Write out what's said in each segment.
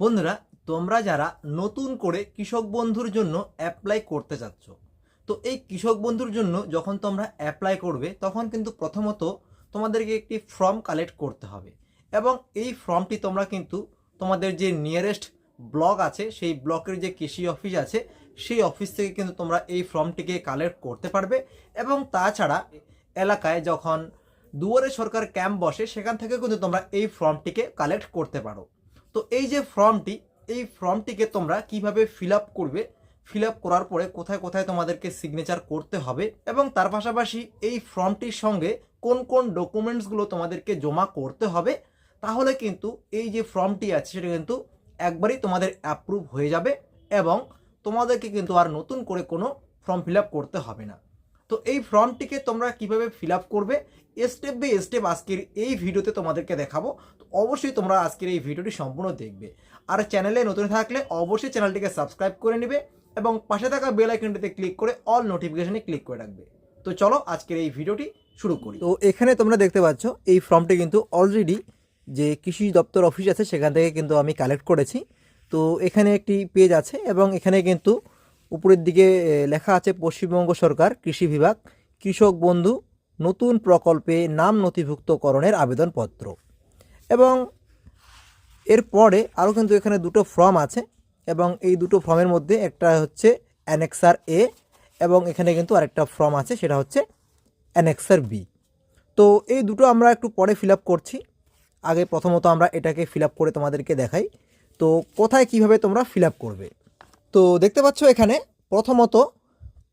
বন্ধুরা, তোমরা যারা নতুন করে কৃষক বন্ধুর জন্য অ্যাপ্লাই করতে চাচ্ছ, তো এই কৃষক বন্ধুর জন্য যখন তোমরা অ্যাপ্লাই করবে, তখন কিন্তু প্রথমত তোমাদেরকে একটি ফর্ম কালেক্ট করতে হবে এবং এই ফর্মটি তোমরা কিন্তু তোমাদের যে নিয়ারেস্ট ব্লক আছে, সেই ব্লকের যে কৃষি অফিস আছে, সেই অফিস থেকে কিন্তু তোমরা এই ফর্মটিকে কালেক্ট করতে পারবে এবং তাছাড়া এলাকায় যখন দুয়ারে সরকার ক্যাম্প বসে, সেখান থেকে কিন্তু তোমরা এই ফর্মটিকে কালেক্ট করতে পারো। তো এই যে ফর্মটি, এই ফর্মটিকে তোমরা কীভাবে ফিল করবে ফিল করার পরে কোথায় কোথায় তোমাদেরকে সিগনেচার করতে হবে এবং তার পাশাপাশি এই ফর্মটির সঙ্গে কোন কোন ডকুমেন্টসগুলো তোমাদেরকে জমা করতে হবে, তাহলে কিন্তু এই যে ফর্মটি আছে সেটা কিন্তু একবারই তোমাদের অ্যাপ্রুভ হয়ে যাবে এবং তোমাদেরকে কিন্তু আর নতুন করে কোনো ফর্ম ফিল করতে হবে না। তো এই ফর্মটিকে তোমরা কীভাবে ফিল করবে? স্টেপ বাই স্টেপ আজকের এই ভিডিওতে তোমাদেরকে দেখাবো। তো অবশ্যই তোমরা আজকের এই ভিডিওটি সম্পূর্ণ দেখবে। আর চ্যানেলে নতুন থাকলে অবশ্যই চ্যানেলটিকে সাবস্ক্রাইব করে নেবে এবং পাশে থাকা বেল আইকনটিতে ক্লিক করে অল নোটিফিকেশনে ক্লিক করে রাখবে। তো চলো আজকের এই ভিডিওটি শুরু করি। তো এখানে তোমরা দেখতে পাচ্ছ, এই ফর্মটি কিন্তু অলরেডি যে কৃষি দপ্তর অফিস আছে, সেখান থেকে কিন্তু আমি কালেক্ট করেছি। তো এখানে একটি পেজ আছে এবং এখানে কিন্তু উপরের দিকে লেখা আছে পশ্চিমবঙ্গ সরকার, কৃষি বিভাগ, কৃষক বন্ধু, নতুন প্রকল্পে নাম নথিভুক্তকরণের আবেদনপত্র। এবং এরপরে আরও কিন্তু এখানে দুটো ফর্ম আছে এবং এই দুটো ফর্মের মধ্যে একটা হচ্ছে অ্যানেক্সার এ এবং এখানে কিন্তু আরেকটা ফর্ম আছে, সেটা হচ্ছে অ্যানেক্সার বি। তো এই দুটো আমরা একটু পরে ফিল করছি। আগে প্রথমত আমরা এটাকে ফিল করে তোমাদেরকে দেখাই। তো কোথায় কীভাবে তোমরা ফিল করবে? তো দেখতে পাচ্ছ এখানে প্রথমত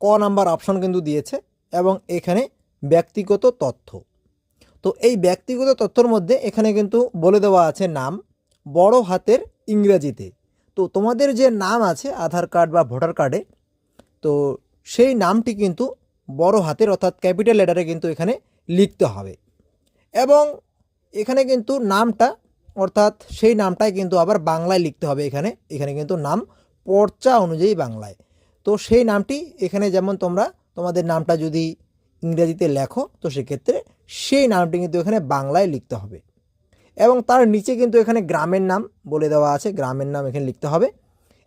ক নাম্বার অপশন কিন্তু দিয়েছে এবং এখানে ব্যক্তিগত তথ্য। তো এই ব্যক্তিগত তথ্যর মধ্যে এখানে কিন্তু বলে দেওয়া আছে নাম, বড় হাতের ইংরেজিতে। তো তোমাদের যে নাম আছে, আধার কার্ড বা ভোটার কার্ডে, তো সেই নামটি কিন্তু বড় হাতের অর্থাৎ ক্যাপিটাল লেটারে কিন্তু এখানে লিখতে হবে। এবং এখানে কিন্তু নামটা, অর্থাৎ সেই নামটাই কিন্তু আবার বাংলায় লিখতে হবে। এখানে এখানে কিন্তু নাম পর্চা অনুযায়ী বাংলায়। তো সেই নামটি এখানে যেমন তোমরা, তোমাদের নামটা যদি ইংরেজিতে লেখো, তো সেক্ষেত্রে সেই নামটি কিন্তু এখানে বাংলায় লিখতে হবে। এবং তার নিচে কিন্তু এখানে গ্রামের নাম বলে দেওয়া আছে, গ্রামের নাম এখানে লিখতে হবে।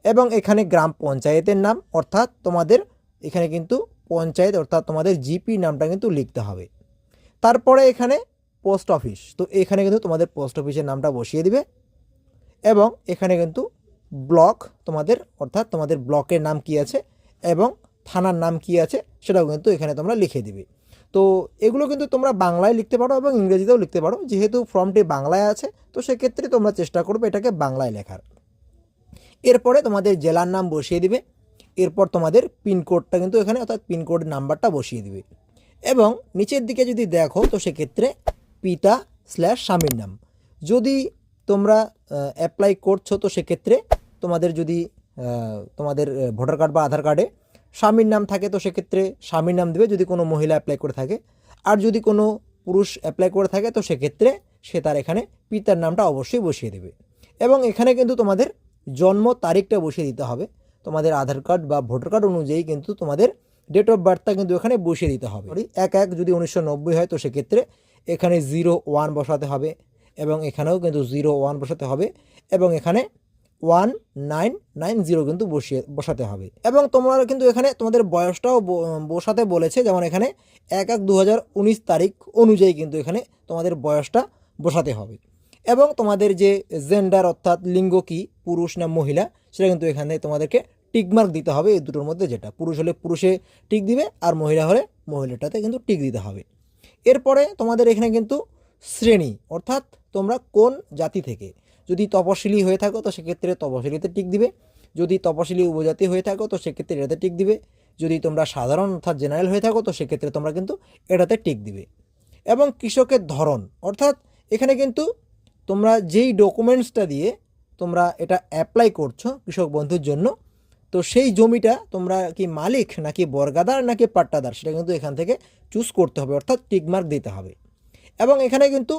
এবং এখানে গ্রাম পঞ্চায়েতের নাম, অর্থাৎ তোমাদের এখানে কিন্তু পঞ্চায়েত, অর্থাৎ তোমাদের জিপি নামটা কিন্তু লিখতে হবে। তারপরে এখানে পোস্ট অফিস, তো এখানে কিন্তু তোমাদের পোস্ট অফিসের নামটা বসিয়ে দিবে। এবং এখানে কিন্তু ব্লক তোমাদের, অর্থাৎ তোমাদের ব্লকের নাম কি আছে এবং থানার নাম কি আছে সেটাও কিন্তু এখানে তোমরা লিখে দিবে। তো এগুলো কিন্তু তোমরা বাংলায় লিখতে পারো এবং ইংরেজিতেও লিখতে পারো, যেহেতু ফর্মটি বাংলায় আছে, তো সেক্ষেত্রে তোমরা চেষ্টা করবে এটাকে বাংলায় লেখার। এরপরে তোমাদের জেলার নাম বসিয়ে দিবে, এরপর তোমাদের পিনকোডটা কিন্তু এখানে, অর্থাৎ পিনকোড নাম্বারটা বসিয়ে দিবে। এবং নিচের দিকে যদি দেখো, তো সেক্ষেত্রে পিতা স্ল্যাশ স্বামীর নাম। যদি তোমরা অ্যাপ্লাই করছ, তো সেক্ষেত্রে তোমাদের যদি তোমাদের ভোটার কার্ড বা আধার কার্ডে স্বামীর নাম থাকে, তো সেক্ষেত্রে স্বামীর নাম দেবে। যদি কোনো মহিলা অ্যাপ্লাই করে থাকে। আর যদি কোনো পুরুষ অ্যাপ্লাই করে থাকে, তো সেক্ষেত্রে সে তার এখানে পিতার নামটা অবশ্যই বসিয়ে দেবে। এবং এখানে কিন্তু তোমাদের জন্ম তারিখটা বসিয়ে দিতে হবে। তোমাদের আধার কার্ড বা ভোটার কার্ড অনুযায়ী কিন্তু তোমাদের ডেট অফ বার্থটা কিন্তু এখানে বসিয়ে দিতে হবে। এক এক যদি উনিশশো নব্বই হয়, তো সেক্ষেত্রে এখানে জিরো ওয়ান বসাতে হবে। এবং এখানেও কিন্তু জিরো ওয়ান বসাতে হবে। এবং এখানে ওয়ান নাইন নাইন জিরো কিন্তু বসিয়ে, বসাতে হবে। এবং তোমরা কিন্তু এখানে তোমাদের বয়সটাও বসাতে বলেছে, যেমন এখানে এক এক দু তারিখ অনুযায়ী কিন্তু এখানে তোমাদের বয়সটা বসাতে হবে। এবং তোমাদের যে জেন্ডার অর্থাৎ লিঙ্গ কি, পুরুষ না মহিলা, সেটা কিন্তু এখানে তোমাদেরকে টিকমার্ক দিতে হবে এই দুটোর মধ্যে যেটা। পুরুষ হলে পুরুষে টিক দিবে, আর মহিলা হলে মহিলাটাতে কিন্তু টিক দিতে হবে। এরপরে তোমাদের এখানে কিন্তু শ্রেণি, অর্থাৎ তোমরা কোন জাতি থেকে? যদি তপশিলি হয়ে থাকো, তো সেক্ষেত্রে তপশিলিতে টিক দিবে। যদি তপশিলি উপজাতি হয়ে থাকো, তো সেক্ষেত্রে এটাতে টিক দিবে। যদি তোমরা সাধারণ অর্থাৎ জেনারেল হয়ে থাকো, তো সেক্ষেত্রে তোমরা কিন্তু এটাতে টিক দিবে। এবং কৃষকের ধরন, অর্থাৎ এখানে কিন্তু তোমরা যেই ডকুমেন্টসটা দিয়ে তোমরা এটা অ্যাপ্লাই করছ কৃষক বন্ধুর জন্য, তো সেই জমিটা তোমরা কি মালিক নাকি বর্গাদার নাকি পাট্টাদার, সেটা কিন্তু এখান থেকে চুজ করতে হবে, অর্থাৎ টিকমার্ক দিতে হবে। এবং এখানে কিন্তু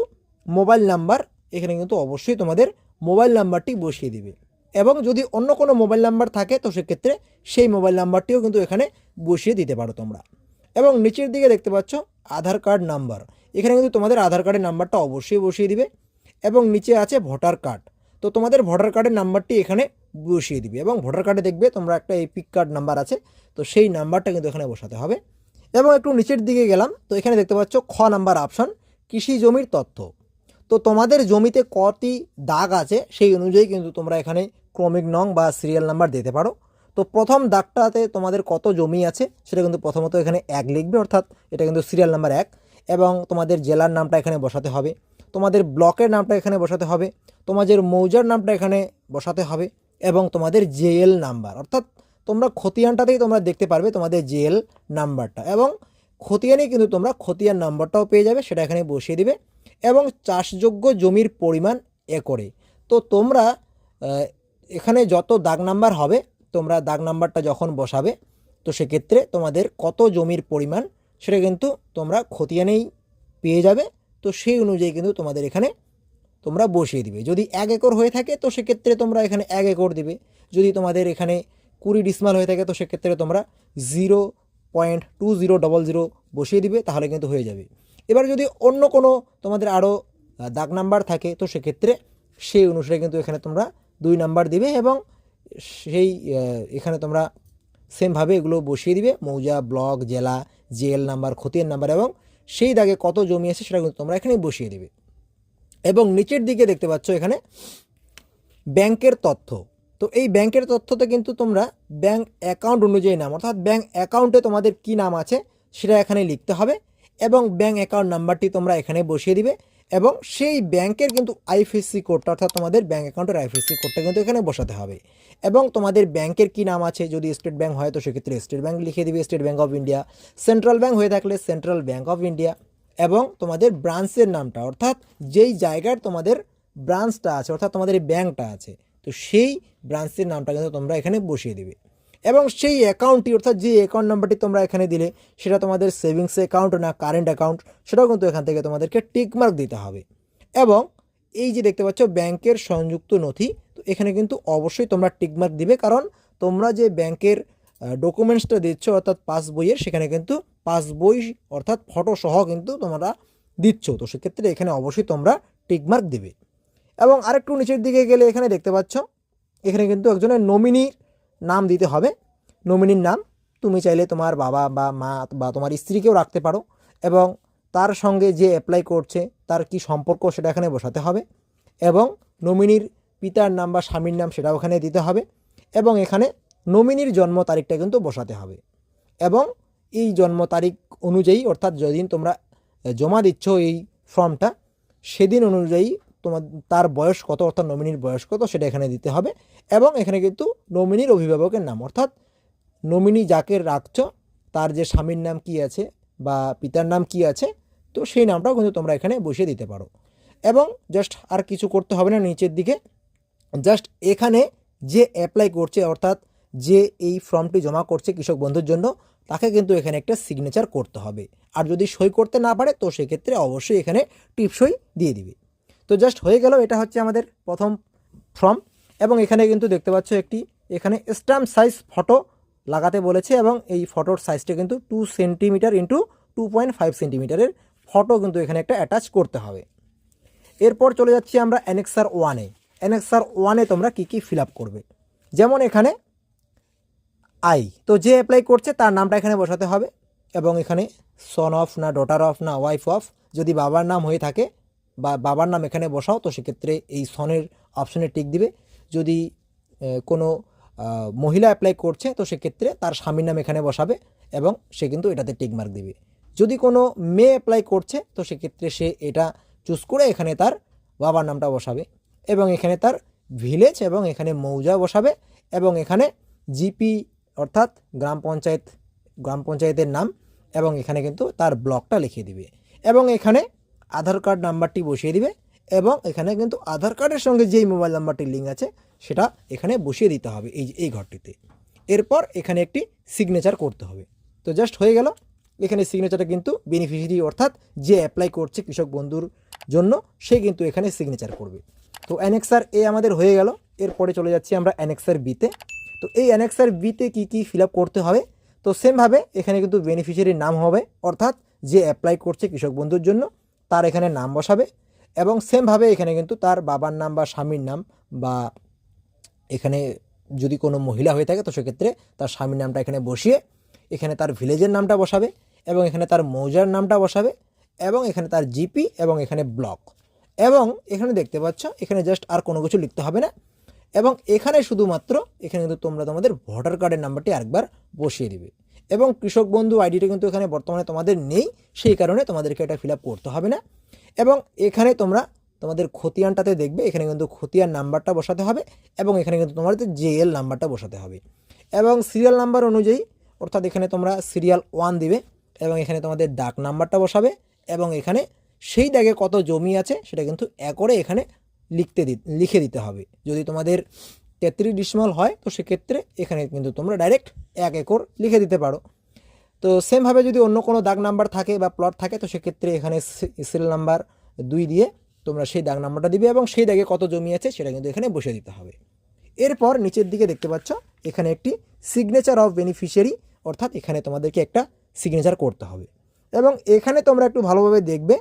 মোবাইল নাম্বার এখানে কিন্তু অবশ্যই তোমাদের মোবাইল নাম্বারটি বসিয়ে দিবে। এবং যদি অন্য কোনো মোবাইল নাম্বার থাকে, তো সেক্ষেত্রে সেই মোবাইল নাম্বারটিও কিন্তু এখানে বসিয়ে দিতে পারো তোমরা। এবং নিচের দিকে দেখতে পাচ্ছ আধার কার্ড নাম্বার। এখানে কিন্তু তোমাদের আধার কার্ডের নাম্বারটা অবশ্যই বসিয়ে দিবে এবং নিচে আছে ভোটার কার্ড। তো তোমাদের ভোটার কার্ডের নাম্বারটি এখানে বসিয়ে দিবে এবং ভোটার কার্ডে দেখবে তোমরা একটা এই পিক কার্ড নাম্বার আছে, তো সেই নাম্বারটা কিন্তু এখানে বসাতে হবে। এবং একটু নিচের দিকে গেলাম, তো এখানে দেখতে পাচ্ছ খ নাম্বার অপশন, কৃষি জমির তথ্য। তো তোমাদের জমিতে কটি দাগ আছে? সেই অনুযায়ী কিন্তু তোমরা এখানে ক্রমিক নং বা সিরিয়াল নাম্বার দিতে পারো। তো প্রথম দাগটাতে তোমাদের কত জমি আছে? সেটা কিন্তু প্রথমত এখানে এক লিখবে, অর্থাৎ এটা কিন্তু সিরিয়াল নাম্বার এক। এবং তোমাদের জেলার নামটা এখানে বসাতে হবে। তোমাদের ব্লকের নামটা এখানে বসাতে হবে। তোমাদের মৌজার নামটা এখানে বসাতে হবে। এবং তোমাদের জেএল নাম্বার। অর্থাৎ তোমরা খতিয়ানটাতেই তোমরা দেখতে পারবে তোমাদের জেএল নাম্বারটা। এবং খতিয়ানে কিন্তু তোমরা খতিয়ান নাম্বারটাও পেয়ে যাবে, সেটা এখানে বসিয়ে দিবে। এবং চাষযোগ্য জমির পরিমাণ একরে তো তোমরা এখানে যত দাগ নাম্বার হবে, তোমরা দাগ নাম্বারটা যখন বসাবে, তো সেক্ষেত্রে তোমাদের কত জমির পরিমাণ সেটা কিন্তু তোমরা খতিয়ানেই পেয়ে যাবে। তো সেই অনুযায়ী কিন্তু তোমাদের এখানে তোমরা বসিয়ে দিবে। যদি এক একর হয়ে থাকে, তো সেক্ষেত্রে তোমরা এখানে এক একর দিবে। যদি তোমাদের এখানে কুড়ি ডিসমাল হয়ে থাকে, তো সেক্ষেত্রে তোমরা zero point two zero double zero বসিয়ে দিবে, তাহলে কিন্তু হয়ে যাবে। এবার যদি অন্য কোনো তোমাদের আরও দাগ নাম্বার থাকে, তো সেক্ষেত্রে সেই অনুসারে কিন্তু এখানে তোমরা দুই নাম্বার দিবে এবং সেই এখানে তোমরা সেমভাবে এগুলো বসিয়ে দিবে। মৌজা, ব্লক, জেলা, জেল নাম্বার, খতিয়ান নাম্বার এবং সেই দাগে কত জমি আছে সেটা কিন্তু তোমরা এখানে বসিয়ে দিবে। এবং নিচের দিকে দেখতে পাচ্ছ এখানে ব্যাংকের তথ্য। তো এই ব্যাংকের তথ্যতে কিন্তু তোমরা ব্যাংক অ্যাকাউন্ট অনুযায়ী নাম, অর্থাৎ ব্যাংক অ্যাকাউন্টে তোমাদের কি নাম আছে সেটা এখানে লিখতে হবে। এবং ব্যাঙ্ক অ্যাকাউন্ট নাম্বারটি তোমরা এখানে বসিয়ে দিবে এবং সেই ব্যাংকের কিন্তু আইএফএসসি কোডটা অর্থাৎ তোমাদের ব্যাঙ্ক অ্যাকাউন্টের আইএফএসসি কোডটা কিন্তু এখানে বসাতে হবে। এবং তোমাদের ব্যাংকের কি নাম আছে? যদি স্টেট ব্যাঙ্ক হয় তো সেক্ষেত্রে স্টেট ব্যাঙ্ক লিখে দিবে State Bank of India Central Bank হয়ে থাকলে সেন্ট্রাল ব্যাঙ্ক অফ ইন্ডিয়া এবং তোমাদের ব্রাঞ্চের নামটা, অর্থাৎ যেই জায়গার তোমাদের ব্রাঞ্চটা আছে, অর্থাৎ তোমাদের এই ব্যাংকটা আছে, তো সেই ব্রাঞ্চের নামটা কিন্তু তোমরা এখানে বসিয়ে দিবে। এবং সেই অ্যাকাউন্টটি অর্থাৎ যে অ্যাকাউন্ট নাম্বারটি তোমরা এখানে দিলে, সেটা তোমাদের সেভিংস অ্যাকাউন্ট না কারেন্ট অ্যাকাউন্ট সেটাও কিন্তু এখান থেকে তোমাদেরকে টিকমার্ক দিতে হবে। এবং এই যে দেখতে পাচ্ছ, ব্যাংকের সংযুক্ত নথি, তো এখানে কিন্তু অবশ্যই তোমরা টিকমার্ক দিবে, কারণ তোমরা যে ব্যাংকের ডকুমেন্টসটা দিচ্ছ, অর্থাৎ পাস বইয়ের, সেখানে কিন্তু পাস বই, অর্থাৎ ফটো সহ কিন্তু তোমরা দিচ্ছ। তো সেক্ষেত্রে এখানে অবশ্যই তোমরা টিকমার্ক দিবে। এবং আরেকটু নিচের দিকে গেলে এখানে দেখতে পাচ্ছ, এখানে কিন্তু একজনের নমিনির নাম দিতে হবে। নমিনির নাম তুমি চাইলে তোমার বাবা বা মা বা তোমার স্ত্রীকেও রাখতে পারো এবং তার সঙ্গে যে অ্যাপ্লাই করছে তার কি সম্পর্ক সেটা এখানে বসাতে হবে এবং নমিনির পিতার নাম বা স্বামীর নাম সেটাও এখানে দিতে হবে এবং এখানে নমিনির জন্ম তারিখটা কিন্তু বসাতে হবে এবং এই জন্ম তারিখ অনুযায়ী অর্থাৎ যেদিন তোমরা জমা দিচ্ছ এই ফর্মটা সেদিন অনুযায়ী তোমার, তার বয়স কত, অর্থাৎ নমিনির বয়স কত, সেটা এখানে দিতে হবে। এবং এখানে কিন্তু নমিনির অভিভাবকের নাম, অর্থাৎ নমিনি যাকে রাখছ, তার যে স্বামীর নাম কি আছে বা পিতার নাম কি আছে, তো সেই নামটাও কিন্তু তোমরা এখানে বসিয়ে দিতে পারো। এবং জাস্ট আর কিছু করতে হবে না নিচের দিকে। জাস্ট এখানে যে অ্যাপ্লাই করছে, অর্থাৎ যে এই ফর্মটি জমা করছে কৃষক বন্ধুর জন্য, তাকে কিন্তু এখানে একটা সিগনেচার করতে হবে। আর যদি সই করতে না পারে, তো সেক্ষেত্রে অবশ্যই এখানে টিপসই দিয়ে দিবে। তো জাস্ট হয়ে গেল, এটা হচ্ছে আমাদের প্রথম ফর্ম এবং এখানে কিন্তু দেখতে পাচ্ছ একটি, এখানে স্ট্যাম্প সাইজ ফটো লাগাতে বলেছে এবং এই ফটোর সাইজটা কিন্তু two centimetre into two point five সেন্টিমিটারের photo কিন্তু এখানে একটা অ্যাটাচ করতে হবে। এরপর চলে যাচ্ছি আমরা অ্যানেক্সার ওয়ানে অ্যানেক্সার ওয়ানে তোমরা কী কী ফিল করবে? যেমন এখানে আই তো যে অ্যাপ্লাই করছে তার নামটা এখানে বসাতে হবে এবং এখানে সন অফ না ডটার অফ না ওয়াইফ অফ যদি বাবার নাম হয়ে থাকে বা বাবার নাম এখানে বসাও, তো সেক্ষেত্রে এই সনের অপশনে টিক দিবে। যদি কোনো মহিলা অ্যাপ্লাই করছে, তো সেক্ষেত্রে তার স্বামীর নাম এখানে বসাবে এবং সে কিন্তু এটাতে টিক মার্ক দিবে। যদি কোনো মেয়ে অ্যাপ্লাই করছে, তো সেক্ষেত্রে সে এটা চুজ করে এখানে তার বাবার নামটা বসাবে এবং এখানে তার ভিলেজ এবং এখানে মৌজা বসাবে এবং এখানে জিপি অর্থাৎ গ্রাম পঞ্চায়েত, গ্রাম পঞ্চায়েতের নাম এবং এখানে কিন্তু তার ব্লকটা লিখিয়ে দিবে। এবং এখানে আধার কার্ড নাম্বারটি বসিয়ে দিবে এবং এখানে কিন্তু আধার কার্ডের সঙ্গে যেই মোবাইল নাম্বারটি লিঙ্ক আছে সেটা এখানে বসিয়ে দিতে হবে এই এই ঘরটিতে। এরপর এখানে একটি সিগনেচার করতে হবে। তো জাস্ট হয়ে গেল। এখানে সিগনেচারটা কিন্তু বেনিফিশিয়ারি অর্থাৎ যে অ্যাপ্লাই করছে কৃষক বন্ধুর জন্য, সে কিন্তু এখানে সিগনেচার করবে। তো অ্যানেক্সার এ আমাদের হয়ে গেল। এরপরে চলে যাচ্ছি আমরা অ্যানেক্সার বিতে তো। এই অ্যানেক্সার বিতে কী কী ফিল করতে হবে? তো সেমভাবে এখানে কিন্তু বেনিফিশিয়ারির নাম হবে, অর্থাৎ যে অ্যাপ্লাই করছে কৃষক বন্ধুর জন্য তার এখানে নাম বসাবে এবং সেমভাবে এখানে কিন্তু তার বাবার নাম বা স্বামীর নাম বা এখানে যদি কোনো মহিলা হয়ে থাকে তো সেক্ষেত্রে তার স্বামীর নামটা এখানে বসিয়ে এখানে তার ভিলেজের নামটা বসাবে এবং এখানে তার মৌজার নামটা বসাবে এবং এখানে তার জিপি এবং এখানে ব্লক এবং এখানে দেখতে পাচ্ছ এখানে জাস্ট আর কোনো কিছু লিখতে হবে না এবং এখানে শুধুমাত্র এখানে কিন্তু তোমরা তোমাদের ভোটার কার্ডের নাম্বারটি আরেকবার বসিয়ে দিবে। এবং কৃষক বন্ধু আইডিটা কিন্তু এখানে বর্তমানে তোমাদের নেই, সেই কারণে তোমাদেরকে এটা ফিল করতে হবে না। এবং এখানে তোমরা তোমাদের খতিয়ানটাতে দেখবে, এখানে কিন্তু খতিয়ান নাম্বারটা বসাতে হবে এবং এখানে কিন্তু তোমাদের জেএল নাম্বারটা বসাতে হবে। এবং সিরিয়াল নাম্বার অনুযায়ী, অর্থাৎ এখানে তোমরা সিরিয়াল ওয়ান দিবে এবং এখানে তোমাদের ডাক নাম্বারটা বসাবে এবং এখানে সেই দাগে কত জমি আছে সেটা কিন্তু একরে এখানে লিখতে দি, লিখে দিতে হবে। যদি তোমাদের তেত্রিশ ডিসমাল হয়, তো সেক্ষেত্রে এখানে কিন্তু তোমরা ডাইরেক্ট এক একর লিখে দিতে পারো। তো সেমভাবে যদি অন্য কোনো দাগ নাম্বার থাকে বা প্লট থাকে, তো সেক্ষেত্রে এখানে সিরিয়াল নাম্বার দুই দিয়ে তোমরা সেই দাগ নাম্বারটা দিবে এবং সেই দাগে কত জমি আছে সেটা কিন্তু এখানে বসে দিতে হবে। এরপর নিচের দিকে দেখতে পাচ্ছ, এখানে একটি সিগনেচার অফ বেনিফিশিয়ারি অর্থাৎ এখানে তোমাদেরকে একটা সিগনেচার করতে হবে। এবং এখানে তোমরা একটু ভালোভাবে দেখবে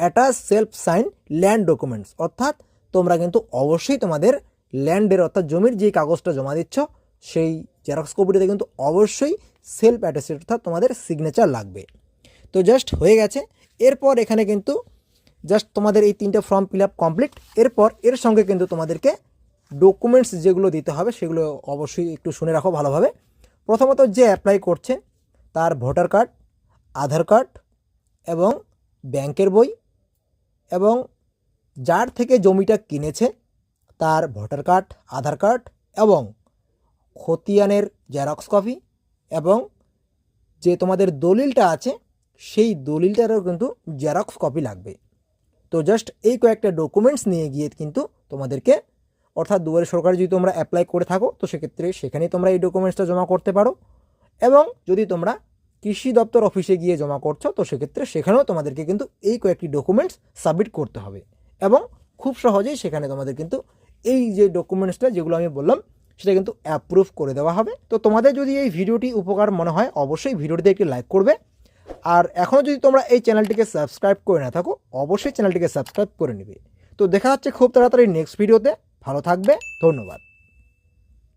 attach self sign land documents অর্থাৎ তোমরা কিন্তু অবশ্যই তোমাদের ল্যান্ডের অর্থাৎ জমির যে কাগজটা জমা দিচ্ছ, সেই জেরক্স কপিটিতে কিন্তু অবশ্যই সেলফ অ্যাটাচেড অর্থাৎ তোমাদের সিগনেচার লাগবে। তো জাস্ট হয়ে গেছে। এরপর এখানে কিন্তু জাস্ট তোমাদের এই তিনটে ফর্ম ফিল আপ কমপ্লিট এরপর এর সঙ্গে কিন্তু তোমাদেরকে ডকুমেন্টস যেগুলো দিতে হবে, সেগুলো অবশ্যই একটু শুনে রাখো ভালোভাবে। প্রথমত যে অ্যাপ্লাই করছে, তার ভোটার কার্ড আধার কার্ড এবং ব্যাংকের বই এবং যার থেকে জমিটা কিনেছে তার ভোটার কার্ড, আধার কার্ড এবং খতিয়ানের জেরক্স কপি এবং যে তোমাদের দলিলটা আছে, সেই দলিলটারও কিন্তু জেরক্স কপি লাগবে। তো জাস্ট এই কয়েকটা ডকুমেন্টস নিয়ে গিয়ে কিন্তু তোমাদেরকে, অর্থাৎ দুয়ারে সরকার যদি তোমরা অ্যাপ্লাই করে থাকো, তো সেক্ষেত্রে সেখানেই তোমরা এই ডকুমেন্টসটা জমা করতে পারো এবং যদি তোমরা কৃষি দপ্তর অফিসে গিয়ে জমা করছ, তো সেক্ষেত্রে সেখানেও তোমাদেরকে কিন্তু এই কয়েকটি ডকুমেন্টস সাবমিট করতে হবে এবং খুব সহজেই সেখানে তোমাদের কিন্তু এই যে ডকুমেন্টসটা যেগুলো আমি বললাম, সেটা কিন্তু অ্যাপ্রুভ করে দেওয়া হবে। তো তোমাদের যদি এই ভিডিওটি উপকার মনে হয়, অবশ্যই ভিডিওটিতে একটি লাইক করবে। আর এখনও যদি তোমরা এই চ্যানেলটিকে সাবস্ক্রাইব করে না থাকো, অবশ্যই চ্যানেলটিকে সাবস্ক্রাইব করে নেবে। তো দেখা হচ্ছে খুব তাড়াতাড়ি নেক্সট ভিডিওতে ভালো থাকবে, ধন্যবাদ।